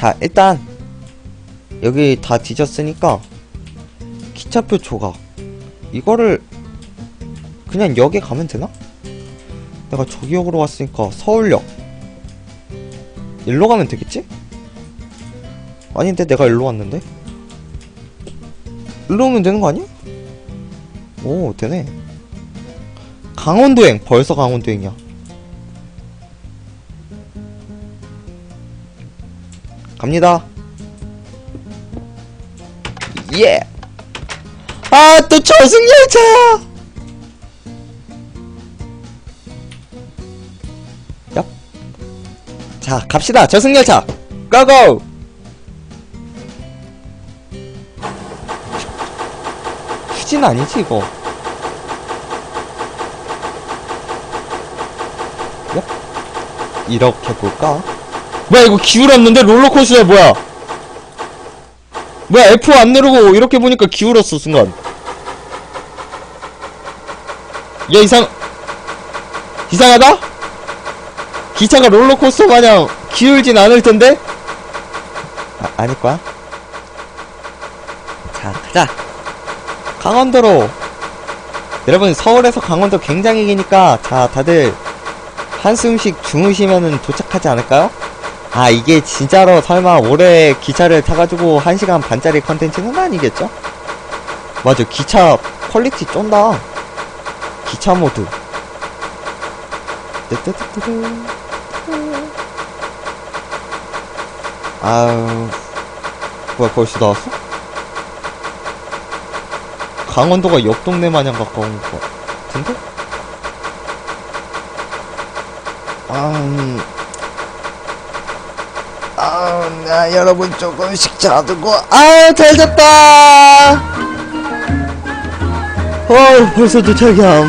자, 일단 여기 다 뒤졌으니까 기차표 조각 이거를 그냥 역에 가면 되나? 내가 저기역으로 왔으니까 서울역 일로 가면 되겠지? 아닌데 내가 일로 왔는데? 일로 오면 되는 거 아니야? 오 되네 강원도행 벌써 강원도행이야 갑니다 예! 아, 또 저승열차! 얍. 자, 갑시다. 저승열차! 고고! 휴진 아니지, 이거. 얍. 이렇게 볼까? 뭐야, 이거 기울었는데? 롤러코스터야, 뭐야? 뭐야 F 안 누르고 이렇게 보니까 기울었어 순간 야 이상 이상하다? 기차가 롤러코스터 마냥 기울진 않을 텐데? 아, 아닐 거야? 자 가자 강원도로 여러분 서울에서 강원도 굉장히 기니까 자 다들 한숨씩 주무시면은 도착하지 않을까요? 아 이게 진짜로 설마 올해 기차를 타가지고 1시간 반짜리 컨텐츠는 아니겠죠? 맞아 기차 퀄리티 쫀다 기차 모드 뜨뜨뜨뜨 아유 뭐야 벌써 나왔어? 강원도가 옆 동네 마냥 가까운 거 같은데? 아, 음. 아, 나 여러분 조금씩 자두고 아, 잘 잤다. 어, 벌써 도착이야.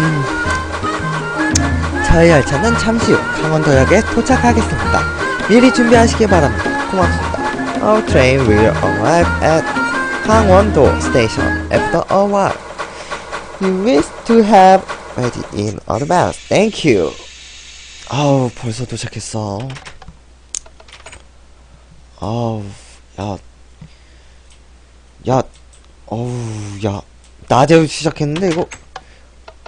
저희 열차는 잠시 후 강원도역에 도착하겠습니다. 미리 준비하시기 바랍니다. 고맙습니다. Our train will arrive at 강원도 station after a while. You wish to have ready in advance. Thank you. 아우, 벌써 도착했어. 아우, 야, 야, 어우, 야, 낮에 시작했는데 이거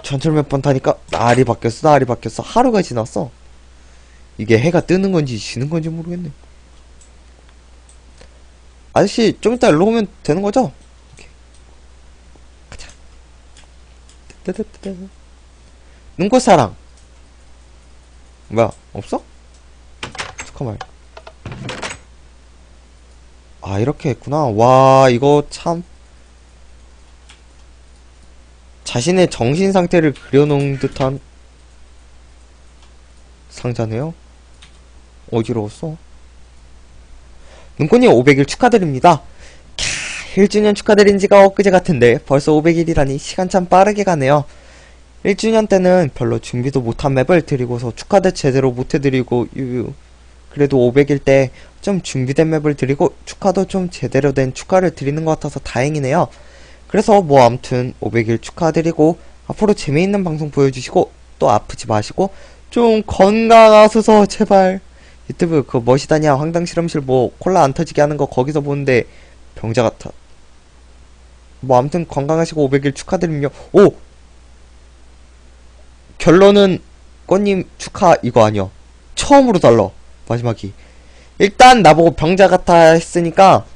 전철 몇 번 타니까 날이 바뀌었어, 날이 바뀌었어, 하루가 지났어. 이게 해가 뜨는 건지 지는 건지 모르겠네. 아저씨, 좀 이따 일로 오면 되는 거죠? 오케이. 가자. 뜨뜨뜨뜨. 눈꽃 사랑. 뭐야, 없어? 잠깐만. 아 이렇게 했구나. 와 이거 참. 자신의 정신 상태를 그려놓은 듯한 상자네요. 어지러웠어. 눈꽃님 500일 축하드립니다. 캬 1주년 축하드린 지가 엊그제 같은데 벌써 500일이라니 시간 참 빠르게 가네요. 1주년 때는 별로 준비도 못한 맵을 드리고서 축하대 제대로 못해드리고 유유 그래도 500일 때 좀 준비된 맵을 드리고 축하도 좀 제대로 된 축하를 드리는 것 같아서 다행이네요. 그래서 뭐 암튼 500일 축하드리고 앞으로 재미있는 방송 보여주시고 또 아프지 마시고 좀 건강하소서 제발. 유튜브 그 멋이다냐 황당 실험실 뭐 콜라 안 터지게 하는 거 거기서 보는데 병자 같아. 뭐 암튼 건강하시고 500일 축하드리며 오! 결론은 꽃님 축하 이거 아니야 처음으로 달라 마지막이 일단 나보고 병자 같아 했으니까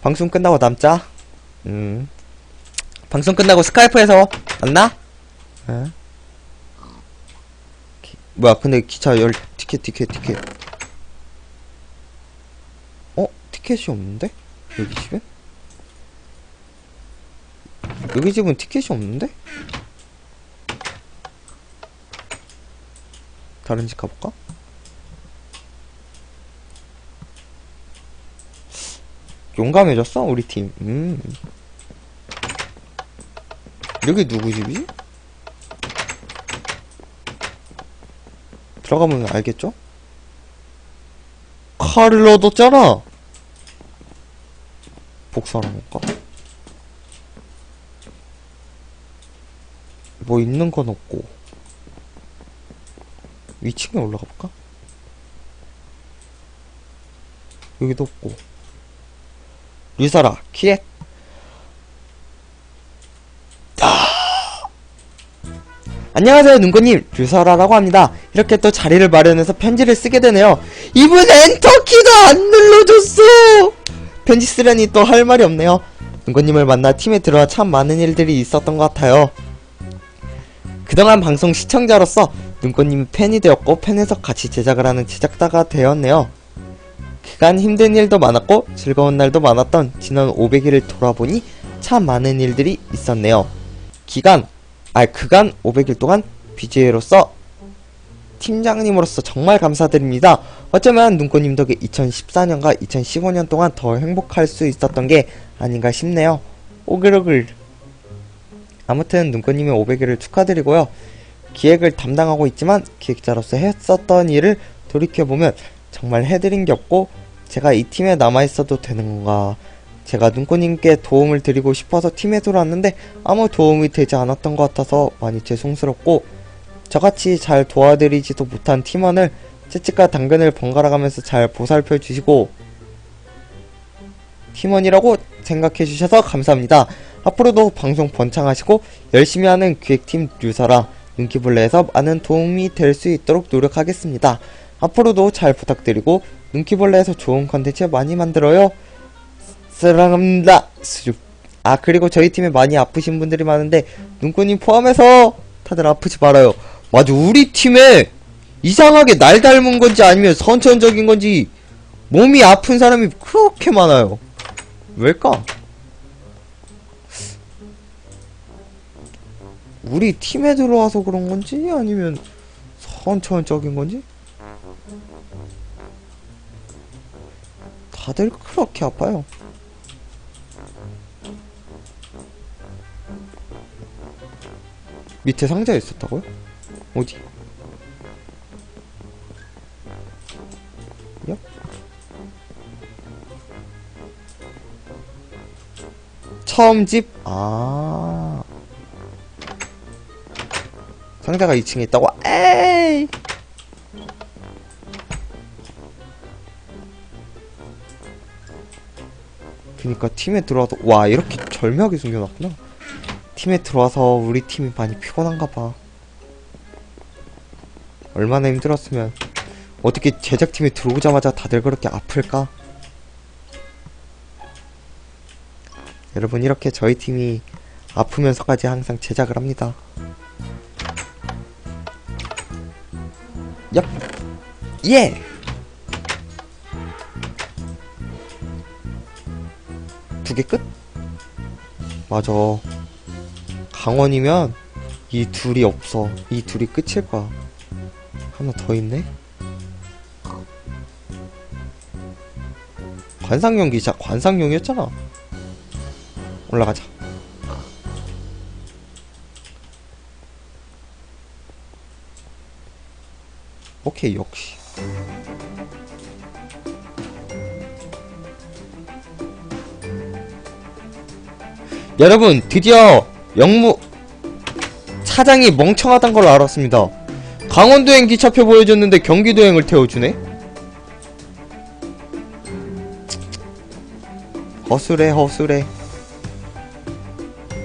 방송 끝나고 남자. 음. 방송 끝나고 스카이프에서 만나? 응. 기- 뭐야, 근데 기차 열 티켓 티켓 티켓. 어? 티켓이 없는데? 여기 집에? 여기 집은 티켓이 없는데? 다른 집 가볼까? 용감해졌어 우리 팀. 음. 여기 누구 집이지? 들어가면 알겠죠? 칼을 얻었잖아. 복사하러 볼까? 뭐 있는 건 없고 위층에 올라가 볼까? 여기도 없고 류사라 기획 안녕하세요 눈꽃님. 류사라라고 합니다. 이렇게 또 자리를 마련해서 편지를 쓰게 되네요. 이분 엔터키가 안 눌러줬어! 편지 쓰려니 또 할 말이 없네요. 눈꽃님을 만나 팀에 들어와 참 많은 일들이 있었던 것 같아요. 그동안 방송 시청자로서 눈꽃님이 팬이 되었고 팬에서 같이 제작을 하는 제작자가 되었네요 그간 힘든 일도 많았고 즐거운 날도 많았던 지난 500일을 돌아보니 참 많은 일들이 있었네요. 기간, 아 그간 500일 동안 BJ로서 팀장님으로서 정말 감사드립니다. 어쩌면 눈꽃님 덕에 2014년과 2015년 동안 더 행복할 수 있었던 게 아닌가 싶네요. 오글오글. 아무튼 눈꽃님의 500일을 축하드리고요. 기획을 담당하고 있지만 기획자로서 했었던 일을 돌이켜보면 정말 해드린 게 없고 제가 이 팀에 남아있어도 되는 건가 제가 눈꽃님께 도움을 드리고 싶어서 팀에 들어왔는데 아무 도움이 되지 않았던 것 같아서 많이 죄송스럽고 저같이 잘 도와드리지도 못한 팀원을 채찍과 당근을 번갈아 가면서 잘 보살펴 주시고 팀원이라고 생각해 주셔서 감사합니다. 앞으로도 방송 번창하시고 열심히 하는 기획팀 류사라 눈키벌레에서 많은 도움이 될 수 있도록 노력하겠습니다. 앞으로도 잘 부탁드리고 눈키벌레에서 좋은 컨텐츠 많이 만들어요. 사랑합니다. 수줍. 아 그리고 저희 팀에 많이 아프신 분들이 많은데 눈꽃님 포함해서 다들 아프지 말아요. 맞아 우리 팀에 이상하게 날 닮은 건지 아니면 선천적인 건지 몸이 아픈 사람이 그렇게 많아요. 왜일까? 우리 팀에 들어와서 그런 건지 아니면 선천적인 건지? 다들 그렇게 아파요. 밑에 상자에 있었다고요? 어디? 야? 처음 집? 아. 상자가 2층에 있다고? 에이! 그니까 팀에 들어와서 와 이렇게 절묘하게 숨겨놨구나. 팀에 들어와서 우리 팀이 많이 피곤한가봐. 얼마나 힘들었으면 어떻게 제작팀에 들어오자마자 다들 그렇게 아플까? 여러분 이렇게 저희 팀이 아프면서까지 항상 제작을 합니다. 얍! 예! 두 개 끝? 맞아. 강원이면 이 둘이 없어. 이 둘이 끝일 거야. 하나 더 있네? 관상용 기자, 관상용이었잖아. 올라가자. 오케이, 역시. 여러분 드디어 영무 차장이 멍청하단 걸 알았습니다. 강원도행 기차표 보여줬는데 경기도행을 태워주네? 허술해 허술해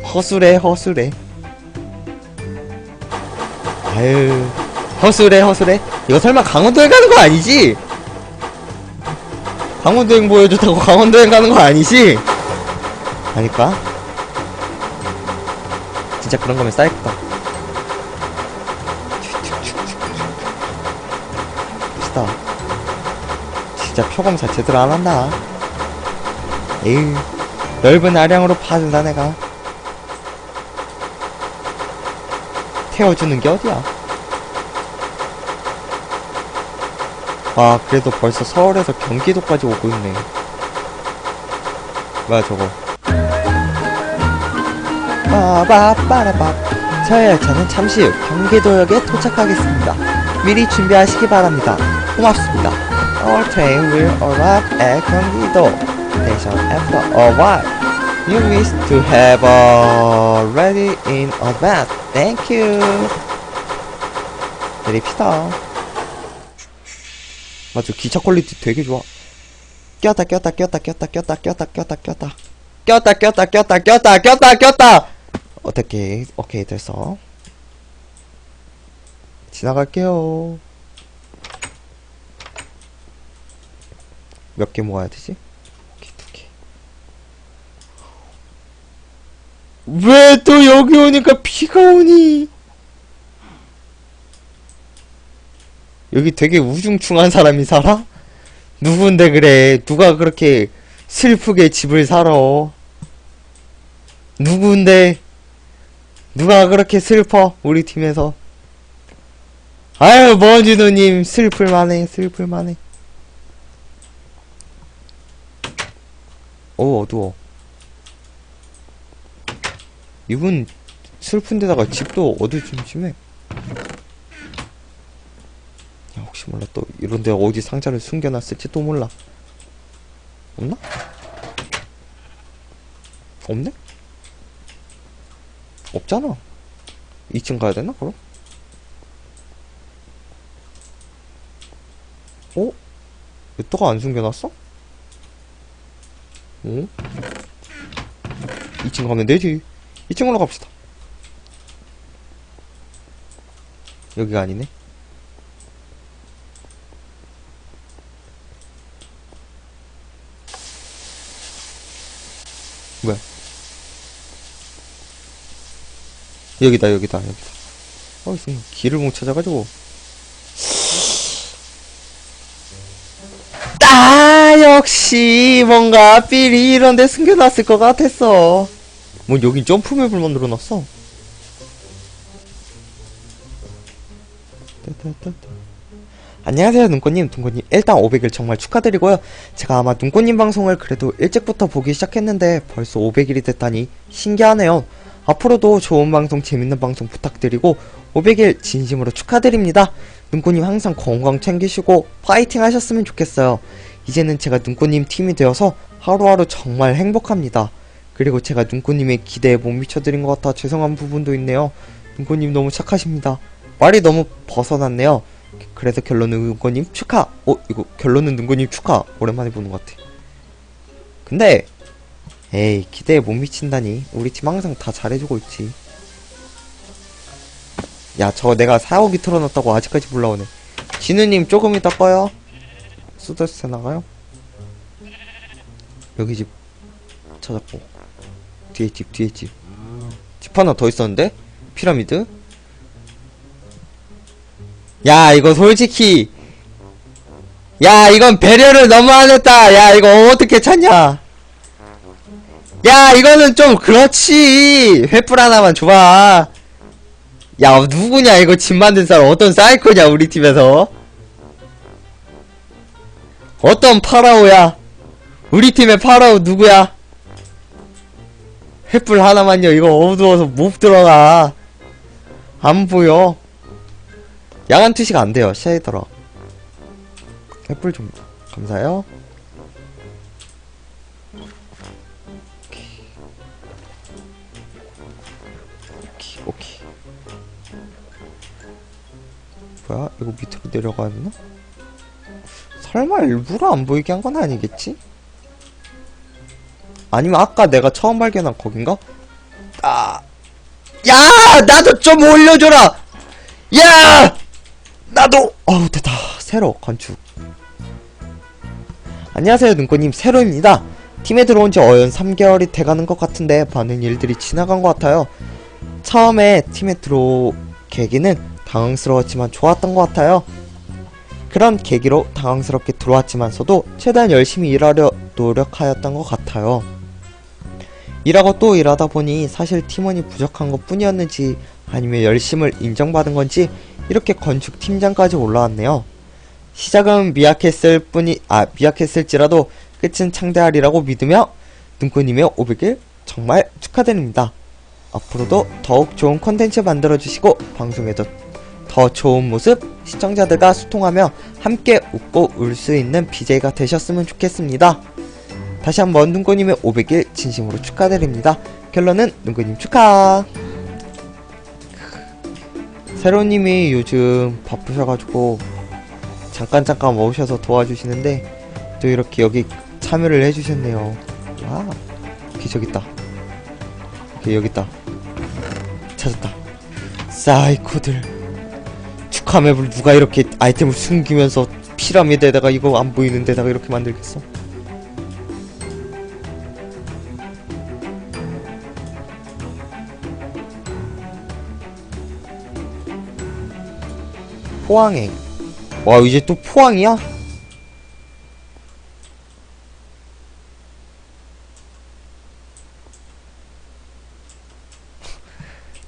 허술해 허술해 아유 허술해 허술해 이거 설마 강원도행 가는 거 아니지? 강원도행 보여줬다고 강원도행 가는 거 아니지? 아닐까? 진짜 그런 거면 싸겠다. 봅시다. 진짜 표검사 제대로 안 한다. 에휴, 넓은 아량으로 파준다, 내가. 태워주는 게 어디야? 아, 그래도 벌써 서울에서 경기도까지 오고 있네. 뭐야, 저거. 빠바빠라밥 저의 열차는 잠시 후 경기도역에 도착하겠습니다. 미리 준비하시기 바랍니다. 고맙습니다. Our train will arrive at 경기도 station after a while. You wish to have a ready in advance. Thank you. 내립시다. 맞아, 기차 퀄리티 되게 좋아. 꼈다 꼈다 꼈다 꼈다 꼈다 꼈다 꼈다 꼈다 꼈다 꼈다 꼈다 꼈다 꼈다 꼈다 어떻게 오케이 됐어 지나갈게요 몇 개 모아야 되지? 오케이 두개 왜 또 여기 오니까 비가 오니 여기 되게 우중충한 사람이 살아? 누군데 그래? 누가 그렇게 슬프게 집을 살아? 누군데? 누가 그렇게 슬퍼? 우리 팀에서. 아유, 머지노님, 슬플만해, 슬플만해. 오, 어두워. 이분 슬픈 데다가 집도 어두침침해. 야, 혹시 몰라 또 이런 데 어디 상자를 숨겨놨을지 또 몰라 없나? 없네? 없잖아 2층 가야 되나 그럼? 어? 왜 또가 안 숨겨놨어? 어? 2층 가면 되지 2층 올라갑시다 여기가 아니네 여기다 여기다 여기다. 어 지금 길을 못 찾아가지고. 아 역시 뭔가 삘이 이런데 숨겨놨을 것 같았어. 뭐 여긴 점프맵을 만들어놨어. 안녕하세요 눈꽃님 눈꽃님 일단 500일 정말 축하드리고요 제가 아마 눈꽃님 방송을 그래도 일찍부터 보기 시작했는데 벌써 500일이 됐다니 신기하네요 앞으로도 좋은 방송 재밌는 방송 부탁드리고 500일 진심으로 축하드립니다 눈꽃님 항상 건강 챙기시고 파이팅 하셨으면 좋겠어요 이제는 제가 눈꽃님 팀이 되어서 하루하루 정말 행복합니다 그리고 제가 눈꽃님의 기대에 못 미쳐드린 것 같아 죄송한 부분도 있네요 눈꽃님 너무 착하십니다 말이 너무 벗어났네요 그래서 결론은 눈꽃님 축하. 어 이거 결론은 눈꽃님 축하. 오랜만에 보는 것 같아. 근데 에이 기대에 못 미친다니. 우리 팀 항상 다 잘해주고 있지. 야 저거 내가 사오기 틀어놨다고 아직까지 불러오네. 진우님 조금 이따 꺼요. 수더스 나가요? 여기 집 찾았고 뒤에 집 뒤에 집. 집 하나 더 있었는데 피라미드. 야, 이거 솔직히. 야, 이건 배려를 너무 안 했다. 야, 이거 어떻게 찾냐. 야, 이거는 좀 그렇지. 횃불 하나만 줘봐. 야, 누구냐, 이거 집 만든 사람. 어떤 사이코냐, 우리 팀에서. 어떤 파라오야. 우리 팀의 파라오 누구야? 횃불 하나만요. 이거 어두워서 못 들어가. 안 보여. 야간 투시가 안 돼요. 쉐이더러. 횃불 좀 감사해요. 뭐야? 이거 밑으로 내려가야 되나? 설마 일부러 안 보이게 한 건 아니겠지? 아니면 아까 내가 처음 발견한 거긴가? 아, 야, 나도 좀 올려줘라. 야, 나도. 어우 됐다. 새로 건축. 안녕하세요 눈꽃님 새로입니다. 팀에 들어온 지 어연 3개월이 돼가는 것 같은데 많은 일들이 지나간 것 같아요. 처음에 팀에 들어오 계기는 당황스러웠지만 좋았던 것 같아요. 그런 계기로 당황스럽게 들어왔지만서도 최대한 열심히 일하려 노력하였던 것 같아요. 일하고 또 일하다 보니 사실 팀원이 부족한 것 뿐이었는지 아니면 열심을 인정받은 건지 이렇게 건축 팀장까지 올라왔네요. 시작은 미약했을 뿐이 아 미약했을지라도 끝은 창대하리라고 믿으며 눈꽃님의 500일 정말 축하드립니다. 앞으로도 더욱 좋은 컨텐츠 만들어 주시고 방송에도 더 좋은 모습 시청자들과 소통하며 함께 웃고 울 수 있는 BJ가 되셨으면 좋겠습니다. 다시 한번 눈꽃님의 500일 진심으로 축하드립니다. 결론은 눈꽃님 축하! 세로님이 요즘 바쁘셔가지고 잠깐 잠깐 오셔서 도와주시는데 또 이렇게 여기 참여를 해주셨네요. 와, 오케이, 저기 있다. 오케이, 여기 있다. 찾았다. 사이코들. 맵을 누가 이렇게 아이템을 숨기면서 피라미드에다가 이거 안 보이는 데다가 이렇게 만들겠어? 포항행. 와, 이제 또 포항이야?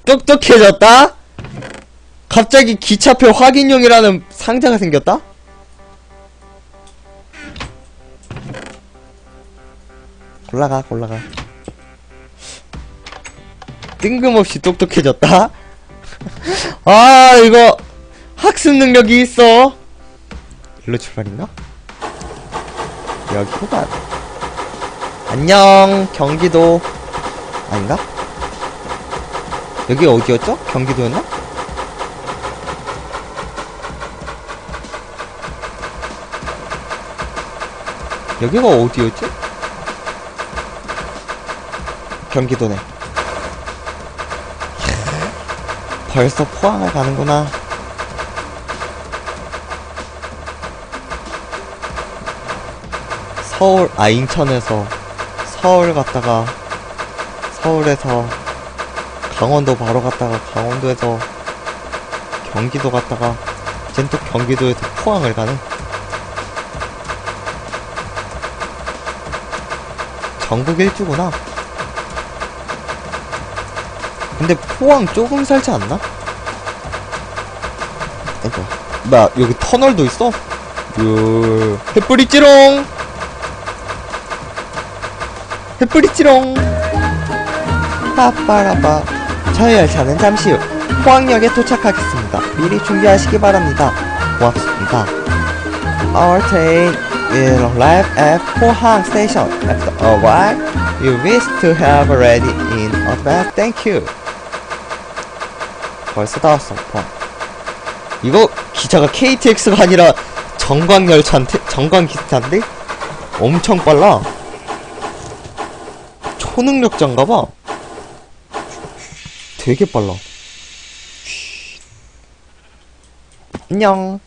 똑똑해졌다? 갑자기 기차표 확인용이라는 상자가 생겼다? 골라가, 골라가. 뜬금없이 똑똑해졌다? 아, 이거, 학습 능력이 있어. 일로 출발인가? 여기 후반. 안녕, 경기도. 아닌가? 여기 어디였죠? 경기도였나? 여기가 어디였지? 경기도네. 벌써 포항을 가는구나. 서울, 아, 인천에서 서울 갔다가 서울에서 강원도 바로 갔다가 강원도에서 경기도 갔다가 이젠 또 경기도에서 포항을 가네. 전국 일주구나. 근데 포항 조금 살지 않나? 아이고. 나 여기 터널도 있어? 요, 햇불이 찌롱! 햇불이 찌롱! 빠빠라빠. 저희 열차는 잠시 후 포항역에 도착하겠습니다. 미리 준비하시기 바랍니다. 고맙습니다. Our train will arrive at Pohang Station. After a while, you wish to have already in advance. Thank you. 벌써 다 왔어, 포항. 이거 기차가 KTX가 아니라 정광 열차인데? 정광 기차인데? 엄청 빨라. 초능력자인가봐. 되게 빨라. 안녕.